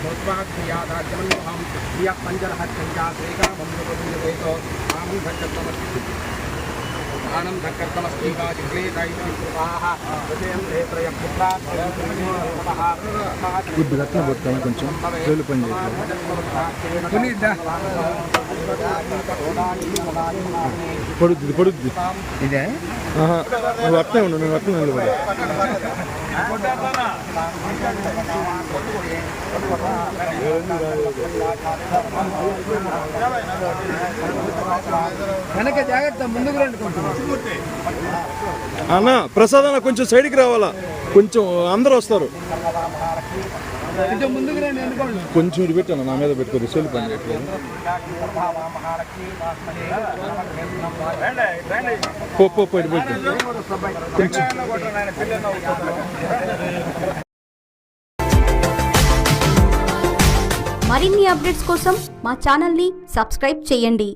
భూత్వా క్రియాదాజ్యమన్మోహం ప్రియ పంజరహత్యంచాశ్రీకామృతేతో ఆనందకర్తమస్తి ఆనందకర్తమస్తి వాజిగ్రేతైతాः హృదయం రేత్రయ గుడ్డు రత్న పట్టుకోవాలి కొంచెం జోలు పని చేయట్లేదు పడుద్ది పడుద్ది. ఇదే? నువ్వు అట్నే ఉండు నువ్వు అట్నే నిలబడి వెనక జాగ్రత్త ముందుకు రండి కొంచెం. అన్న ప్రసాద్ అన్న కొంచెం సైడ్కి రావాలా? కొంచెం అందరూ వస్తారు. కొంచెం ఇటు పెట్టాను నా మీద పెట్టుకోదు సెల్ పని పో పెట్టు. కొంచెం. మరిన్ని అప్డేట్స్ కోసం మా ఛానల్ని సబ్స్క్రైబ్ చేయండి.